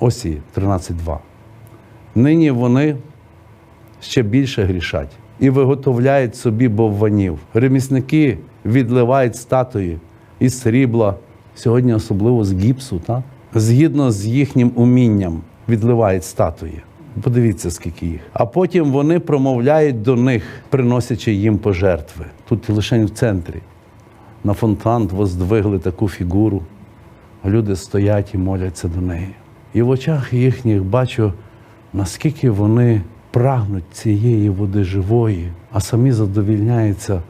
Осі 13.2. Нині вони ще більше грішать і виготовляють собі бовванів. Ремісники відливають статуї із срібла, сьогодні особливо з гіпсу, так? згідно з їхнім умінням відливають статуї. Подивіться, скільки їх. А потім вони промовляють до них, приносячи їм пожертви. Тут лише в центрі. На фонтан воздвигли таку фігуру. Люди стоять і моляться до неї. І в очах їхніх бачу, наскільки вони прагнуть цієї води живої, а самі задовільняються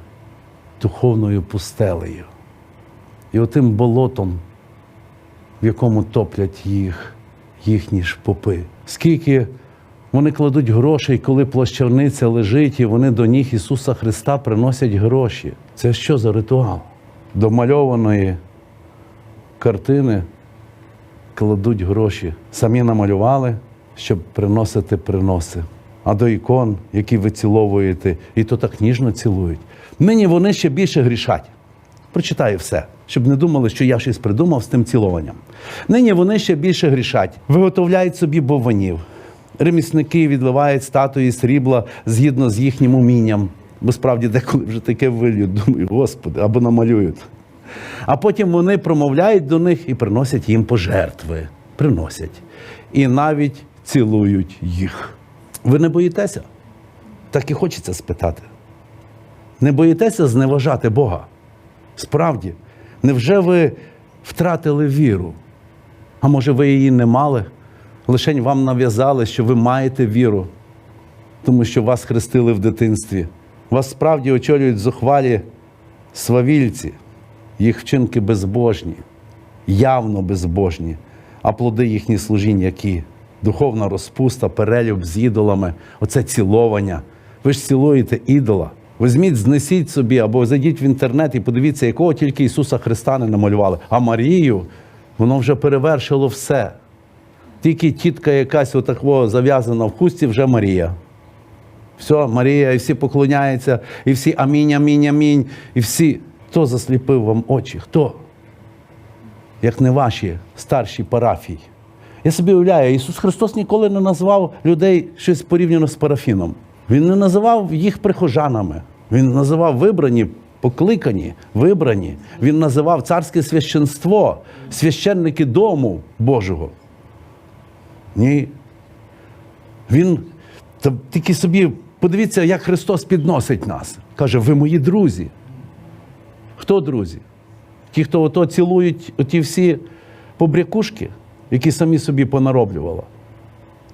духовною пустелею. І отим болотом, в якому топлять їх, їхні ж попи. Скільки вони кладуть грошей, коли плащавниця лежить, і вони до ніг Ісуса Христа приносять гроші. Це що за ритуал? До мальованої картини кладуть гроші. Самі намалювали, щоб приносити приноси. А до ікон, які ви ціловуєте, і то так ніжно цілують. Нині вони ще більше грішать. Прочитаю все, щоб не думали, що я щось придумав з тим цілуванням. Нині вони ще більше грішать, виготовляють собі бованів. Ремісники відливають статуї срібла згідно з їхнім умінням. Бо справді деколи вже таке вилють, думаю, Господи, або намалюють. А потім вони промовляють до них і приносять їм пожертви. Приносять. І навіть цілують їх. Ви не боїтеся? Так і хочеться спитати. Не боїтеся зневажати Бога? Справді, невже ви втратили віру? А може, ви її не мали? Лишень вам нав'язали, що ви маєте віру, тому що вас хрестили в дитинстві. Вас справді очолюють зухвалі свавільці, їх вчинки безбожні, явно безбожні, а плоди їхні служінь які? Духовна розпуста, перелюб з ідолами, оце ціловання. Ви ж цілуєте ідола. Візьміть, знесіть собі або зайдіть в інтернет і подивіться, якого тільки Ісуса Христа не намалювали. А Марію, воно вже перевершило все. Тільки тітка якась отакого зав'язана в хусті, вже Марія. Все, Марія, і всі поклоняються, і всі амінь, амінь, амінь. І всі. Хто засліпив вам очі? Хто? Як не ваші старші парафії. Я собі уявляю, Ісус Христос ніколи не назвав людей щось порівняно з парафіном. Він не називав їх прихожанами. Він називав вибрані, покликані, вибрані. Він називав царське священство, священники дому Божого. Ні. Він тільки собі подивіться, як Христос підносить нас. Каже, ви мої друзі. Хто друзі? Ті, хто ото цілують оті всі побрякушки, які самі собі понароблювали.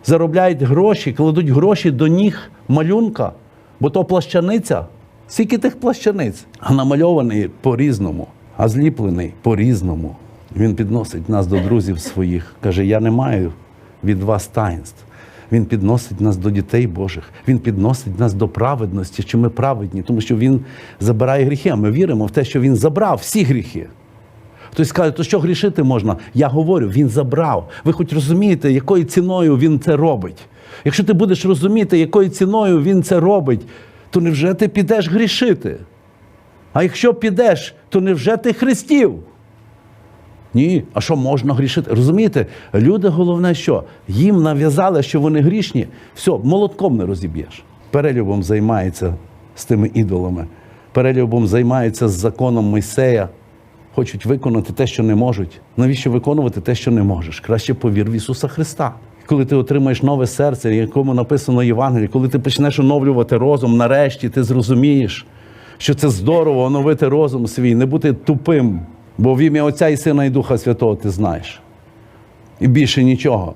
Заробляють гроші, кладуть гроші до ніг малюнка, бо то плащаниця. Скільки тих плащаниць? А намальований по-різному, а зліплений по-різному. Він підносить нас до друзів своїх. Каже: Я не маю від вас таїнств. Він підносить нас до дітей Божих. Він підносить нас до праведності, що ми праведні, тому що Він забирає гріхи. А ми віримо в те, що Він забрав всі гріхи. Хтось скаже, то що грішити можна? Я говорю, він забрав. Ви хоч розумієте, якою ціною він це робить. Якщо ти будеш розуміти, якою ціною він це робить, то невже ти підеш грішити? А якщо підеш, то невже ти хрестів? Ні, а що можна грішити? Розумієте, люди головне, що їм нав'язали, що вони грішні, все, молотком не розіб'єш. Перелюбом займається з тими ідолами, перелюбом займається з законом Мойсея. Хочуть виконати те, що не можуть. Навіщо виконувати те, що не можеш? Краще повір в Ісуса Христа. Коли ти отримаєш нове серце, в якому написано Євангеліє, коли ти почнеш оновлювати розум, нарешті ти зрозумієш, що це здорово оновити розум свій, не бути тупим, бо в ім'я Отця і Сина і Духа Святого ти знаєш. І більше нічого.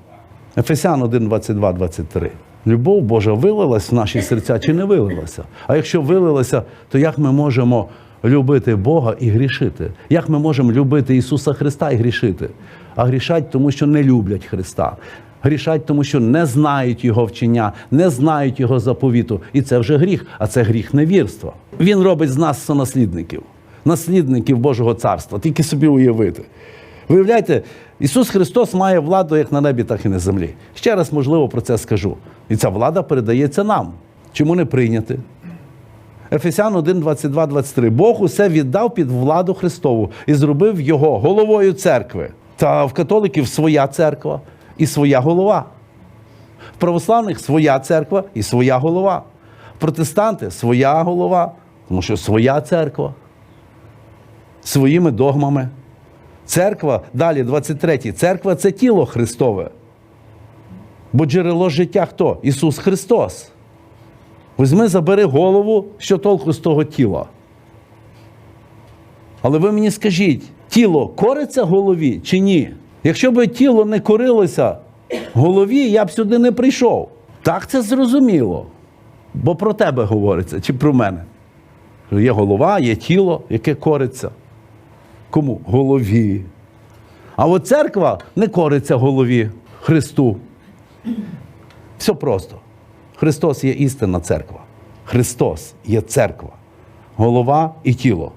Ефесян 1, 22, 23. Любов Божа вилилась в наші серця чи не вилилася? А якщо вилилася, то як ми можемо любити Бога і грішити? Як ми можемо любити Ісуса Христа і грішити? А грішать, тому що не люблять Христа. Грішать, тому що не знають Його вчення, не знають Його заповіту. І це вже гріх, а це гріх невірства. Він робить з нас сонаслідників, наслідників Божого царства. Тільки собі уявити. Виявляєте, Ісус Христос має владу як на небі, так і на землі. Ще раз, можливо, про це скажу. І ця влада передається нам. Чому не прийняти? Ефесян 1, 22, 23. Бог усе віддав під владу Христову і зробив його головою церкви. Та в католиків своя церква. і своя голова. В православних своя церква і своя голова. Протестанти своя голова, тому що своя церква своїми догмами. Церква, далі 23. Церква це тіло Христове. Бо джерело життя хто? Ісус Христос. Візьми, забери голову, що толку з того тіла. Але ви мені скажіть, тіло кориться голові чи ні? Якщо б тіло не корилося голові, я б сюди не прийшов. Так це зрозуміло. Бо про тебе говориться чи про мене. Є голова, є тіло, яке кориться. Кому? Голові. А от церква не кориться голові Христу. Все просто. Христос є істинна церква. Христос є церква. Голова і тіло.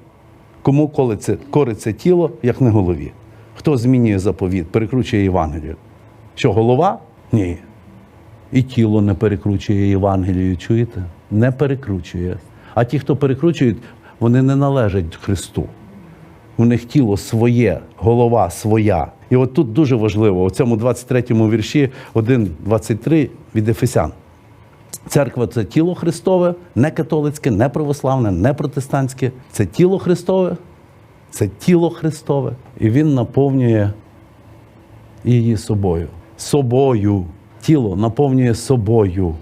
Кому кориться, кориться тіло, як не голові? Хто змінює заповіт, перекручує Євангелію? Що голова? Ні. І тіло не перекручує Євангелію, чуєте? Не перекручує. А ті, хто перекручують, вони не належать Христу. У них тіло своє, голова своя. І от тут дуже важливо, у цьому 23-му вірші 1.23 від Ефесян. Церква це тіло Христове, не католицьке, не православне, не протестантське. Це тіло Христове, це тіло Христове. І Він наповнює її собою. Собою. Тіло наповнює собою.